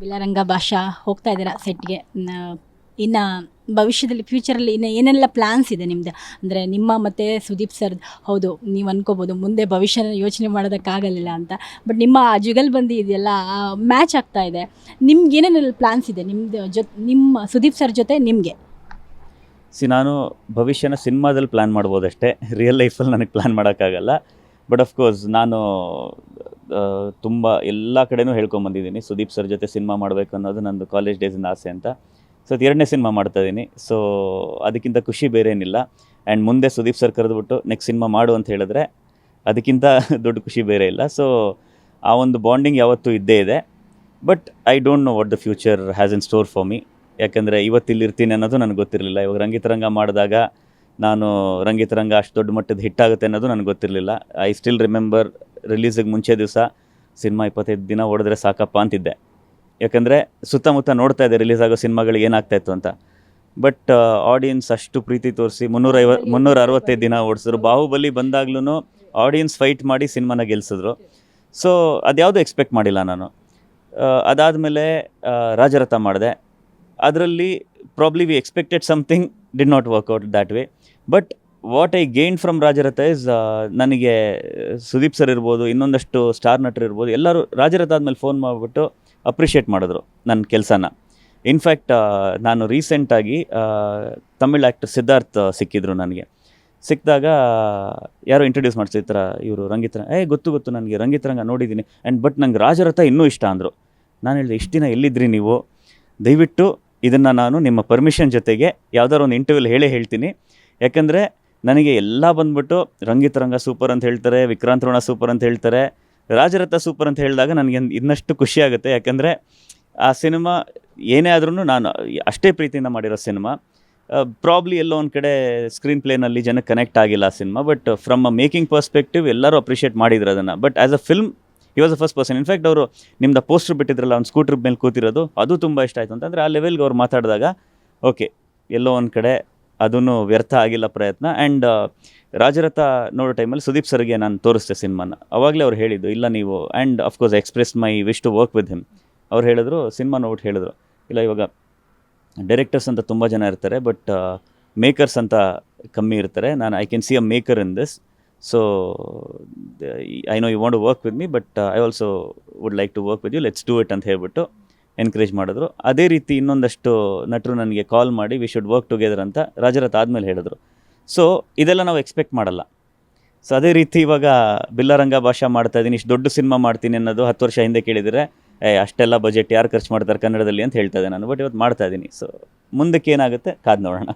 ಬಿಲಾರಂಗ ಭಾಷಾ ಹೋಗ್ತಾ ಇದ್ದೀರಾ ಸೆಟ್ಗೆ. ಇನ್ನು ಭವಿಷ್ಯದಲ್ಲಿ ಫ್ಯೂಚರಲ್ಲಿ ಇನ್ನು ಏನೆಲ್ಲ ಪ್ಲ್ಯಾನ್ಸ್ ಇದೆ ನಿಮ್ಮದು ಅಂದರೆ ನಿಮ್ಮ ಮತ್ತು ಸುದೀಪ್ ಸರ್ ಹೌದು, ನೀವು ಅನ್ಕೋಬೋದು, ಮುಂದೆ ಭವಿಷ್ಯನ ಯೋಚನೆ ಮಾಡೋದಕ್ಕಾಗಲಿಲ್ಲ ಅಂತ. ಬಟ್ ನಿಮ್ಮ ಆ ಜುಗಲ್ಬಂದಿ ಇದೆಯಲ್ಲ ಮ್ಯಾಚ್ ಆಗ್ತಾ ಇದೆ. ನಿಮ್ಗೆ ಏನೇನೆಲ್ಲ ಪ್ಲ್ಯಾನ್ಸ್ ಇದೆ? ನಿಮ್ಮದು ಜೊತೆ ನಿಮ್ಮ ಸುದೀಪ್ ಸರ್ ಜೊತೆ ನಿಮಗೆ? ಸಿ ನಾನು ಭವಿಷ್ಯನ ಸಿನಿಮಾದಲ್ಲಿ ಪ್ಲ್ಯಾನ್ ಮಾಡ್ಬೋದಷ್ಟೇ. ರಿಯಲ್ ಲೈಫಲ್ಲಿ ನನಗೆ ಪ್ಲ್ಯಾನ್ ಮಾಡೋಕ್ಕಾಗಲ್ಲ. ಬಟ್ ಅಫ್ಕೋರ್ಸ್ ನಾನು ತುಂಬ ಎಲ್ಲ ಕಡೆನೂ ಹೇಳ್ಕೊಂಬಂದಿದ್ದೀನಿ ಸುದೀಪ್ ಸರ್ ಜೊತೆ ಸಿನಿಮಾ ಮಾಡಬೇಕು ಅನ್ನೋದು ನಂದು ಕಾಲೇಜ್ ಡೇಸಿಂದ ಆಸೆ ಅಂತ. ಸೊ ಅದು ಎರಡನೇ ಸಿನಿಮಾ ಮಾಡ್ತಾ ಇದ್ದೀನಿ ಸೊ ಅದಕ್ಕಿಂತ ಖುಷಿ ಬೇರೆ ಏನಿಲ್ಲ ಆ್ಯಂಡ್ ಮುಂದೆ ಸುದೀಪ್ ಸರ್ ಕರೆದುಬಿಟ್ಟು ನೆಕ್ಸ್ಟ್ ಸಿನಿಮಾ ಮಾಡು ಅಂತ ಹೇಳಿದ್ರೆ ಅದಕ್ಕಿಂತ ದೊಡ್ಡ ಖುಷಿ ಬೇರೆ ಇಲ್ಲ. ಸೊ ಆ ಒಂದು ಬಾಂಡಿಂಗ್ ಯಾವತ್ತೂ ಇದ್ದೇ ಇದೆ. But I don't know what the future has in store for me ಯಾಕೆಂದರೆ ಇವತ್ತಿಲ್ಲಿರ್ತೀನಿ ಅನ್ನೋದು ನನಗೆ ಗೊತ್ತಿರಲಿಲ್ಲ. ಇವಾಗ ರಂಗಿತರಂಗ ಮಾಡಿದಾಗ ನಾನು ರಂಗಿತರಂಗ ಅಷ್ಟು ದೊಡ್ಡ ಮಟ್ಟದ ಹಿಟ್ ಆಗುತ್ತೆ ಅನ್ನೋದು ನನಗೆ ಗೊತ್ತಿರಲಿಲ್ಲ. ಐ ಸ್ಟಿಲ್ ರಿಮೆಂಬರ್ ರಿಲೀಸಿಗೆ ಮುಂಚೆ ದಿವಸ ಸಿನಿಮಾ ಇಪ್ಪತ್ತೈದು ದಿನ ಹೊಡೆದ್ರೆ ಸಾಕಪ್ಪ ಅಂತಿದ್ದೆ. ಯಾಕಂದರೆ ಸುತ್ತಮುತ್ತ ನೋಡ್ತಾ ಇದ್ದೆ ರಿಲೀಸ್ ಆಗೋ ಸಿನಿಮಾಗಳಿಗೆ ಏನಾಗ್ತಾಯಿತ್ತು ಅಂತ. ಬಟ್ ಆಡಿಯನ್ಸ್ ಅಷ್ಟು ಪ್ರೀತಿ ತೋರಿಸಿ ಮುನ್ನೂರೈವ ಮುನ್ನೂರ ಅರವತ್ತೈದು ದಿನ ಓಡಿಸಿದ್ರು. ಬಾಹುಬಲಿ ಬಂದಾಗ್ಲೂ ಆಡಿಯನ್ಸ್ ಫೈಟ್ ಮಾಡಿ ಸಿನಿಮಾನ ಗೆಲ್ಸಿದ್ರು. ಸೊ ಅದ್ಯಾವುದು ಎಕ್ಸ್ಪೆಕ್ಟ್ ಮಾಡಿಲ್ಲ ನಾನು. ಅದಾದಮೇಲೆ ರಾಜರಥ ಮಾಡಿದೆ. ಅದರಲ್ಲಿ probably we expected something did not work out that way but what I gain from Rajaratha is ನನಗೆ ಸುದೀಪ್ ಸರ್ ಇರ್ಬೋದು, ಇನ್ನೊಂದಷ್ಟು ಸ್ಟಾರ್ ನಟರು ಇರ್ಬೋದು, ಎಲ್ಲರೂ ರಾಜರಥ ಆದಮೇಲೆ ಫೋನ್ ಮಾಡಿಬಿಟ್ಟು ಅಪ್ರಿಷಿಯೇಟ್ ಮಾಡಿದ್ರು ನನ್ನ ಕೆಲಸನ. ಇನ್ಫ್ಯಾಕ್ಟ್ ನಾನು ರೀಸೆಂಟಾಗಿ ತಮಿಳ್ ಆ್ಯಕ್ಟರ್ ಸಿದ್ಧಾರ್ಥ್ ಸಿಕ್ಕಿದ್ರು ನನಗೆ. ಸಿಕ್ಕಿದಾಗ ಯಾರೋ ಇಂಟ್ರೊಡ್ಯೂಸ್ ಮಾಡಿಸಿ ಇವರು ರಂಗಿತರಂಗ ಏ ಗೊತ್ತು ಗೊತ್ತು ನನಗೆ ರಂಗಿತರಂಗ ನೋಡಿದ್ದೀನಿ ಆ್ಯಂಡ್ ಬಟ್ ನಂಗೆ ರಾಜರಥ ಇನ್ನೂ ಇಷ್ಟ ಅಂದರು. ನಾನು ಹೇಳಿದೆ, ಇಷ್ಟು ದಿನ ಎಲ್ಲಿದ್ರಿ ನೀವು? ದಯವಿಟ್ಟು ಇದನ್ನು ನಾನು ನಿಮ್ಮ ಪರ್ಮಿಷನ್ ಜೊತೆಗೆ ಯಾವ್ದಾದ್ರು ಒಂದು ಇಂಟರ್ವ್ಯೂಲ್ ಹೇಳೇ ಹೇಳ್ತೀನಿ. ಯಾಕಂದರೆ ನನಗೆ ಎಲ್ಲ ಬಂದ್ಬಿಟ್ಟು ರಂಗಿತರಂಗ ಸೂಪರ್ ಅಂತ ಹೇಳ್ತಾರೆ, ವಿಕ್ರಾಂತ್ ರೋಣ ಸೂಪರ್ ಅಂತ ಹೇಳ್ತಾರೆ ರಾಜರಥ ಸೂಪರ್ ಅಂತ ಹೇಳಿದಾಗ ನನಗೆ ಇನ್ನಷ್ಟು ಖುಷಿ ಆಗುತ್ತೆ. ಯಾಕಂದರೆ ಆ ಸಿನಿಮಾ ಏನೇ ಆದ್ರೂ ನಾನು ಅಷ್ಟೇ ಪ್ರೀತಿಯಿಂದ ಮಾಡಿರೋ ಸಿನಿಮಾ. ಪ್ರಾಬ್ಲಿ ಎಲ್ಲೋ ಒಂದು ಕಡೆ ಸ್ಕ್ರೀನ್ ಪ್ಲೇನಲ್ಲಿ ಜನಕ್ಕೆ ಕನೆಕ್ಟ್ ಆಗಿಲ್ಲ ಆ cinema but from a making perspective ಎಲ್ಲರೂ ಅಪ್ರಿಷಿಯೇಟ್ ಮಾಡಿದ್ರು ಅದನ್ನು. But as a film he was a first person in fact ಅವರು ನಿಮ್ದು ಪೋಸ್ಟರ್ ಬಿಟ್ಟಿದ್ರಲ್ಲ ಒಂದು ಸ್ಕೂಟ್ರ್ ಮೇಲೆ ಕೂತಿರೋದು, ಅದು ತುಂಬ ಇಷ್ಟ ಆಯಿತು. ಅಂತಂದರೆ ಆ ಲೆವೆಲ್ಗೆ ಅವ್ರು ಮಾತಾಡಿದಾಗ ಓಕೆ ಎಲ್ಲೋ ಒಂದು ಕಡೆ ಅದೂ ವ್ಯರ್ಥ ಆಗಿಲ್ಲ ಪ್ರಯತ್ನ. ಆ್ಯಂಡ್ ರಾಜರಥ ನೋಡೋ ಟೈಮಲ್ಲಿ ಸುದೀಪ್ ಸರ್ಗೆ ನಾನು ತೋರಿಸ್ದೆ ಸಿನಿಮಾನ. ಅವಾಗಲೇ ಅವ್ರು ಹೇಳಿದ್ದು, ಇಲ್ಲ ನೀವು and of course express my wish to work with him ಅವ್ರು ಹೇಳಿದ್ರು, ಸಿನಿಮಾ ನೋಟ್ ಹೇಳಿದ್ರು. ಇಲ್ಲ, ಇವಾಗ ಡೈರೆಕ್ಟರ್ಸ್ ಅಂತ ತುಂಬ ಜನ ಇರ್ತಾರೆ ಬಟ್ ಮೇಕರ್ಸ್ ಅಂತ ಕಮ್ಮಿ ಇರ್ತಾರೆ. ನಾನು I can see a maker in this so I know you want to work with me but I also would like to work with you let's do it ಅಂತ ಹೇಳ್ಬಿಟ್ಟು ಎನ್ಕರೇಜ್ ಮಾಡಿದ್ರು. ಅದೇ ರೀತಿ ಇನ್ನೊಂದಷ್ಟು ನಟರು ನನಗೆ ಕಾಲ್ ಮಾಡಿ ವಿ ಶುಡ್ ವರ್ಕ್ ಟುಗೆದರ್ ಅಂತ ರಾಜರಥ ಆದಮೇಲೆ ಹೇಳಿದ್ರು. ಸೊ ಇದೆಲ್ಲ ನಾವು ಎಕ್ಸ್ಪೆಕ್ಟ್ ಮಾಡಲ್ಲ. ಸೊ ಅದೇ ರೀತಿ ಇವಾಗ ಬಿಲ್ಲರಂಗ ಭಾಷಾ ಮಾಡ್ತಾ ಇದ್ದೀನಿ. ಇಷ್ಟು ದೊಡ್ಡ ಸಿನಿಮಾ ಮಾಡ್ತೀನಿ ಅನ್ನೋದು ಹತ್ತು ವರ್ಷ ಹಿಂದೆ ಕೇಳಿದರೆ ಏ ಅಷ್ಟೆಲ್ಲ ಬಜೆಟ್ ಯಾರು ಖರ್ಚು ಮಾಡ್ತಾರೆ ಕನ್ನಡದಲ್ಲಿ? ಅಂತ ಹೇಳ್ತಾ ಇದ್ದೆ ನಾನು. ಬಟ್ ಇವತ್ತು ಮಾಡ್ತಾ ಇದ್ದೀನಿ. ಸೊ ಮುಂದಕ್ಕೆ ಏನಾಗುತ್ತೆ? ಕಾದು ನೋಡೋಣ.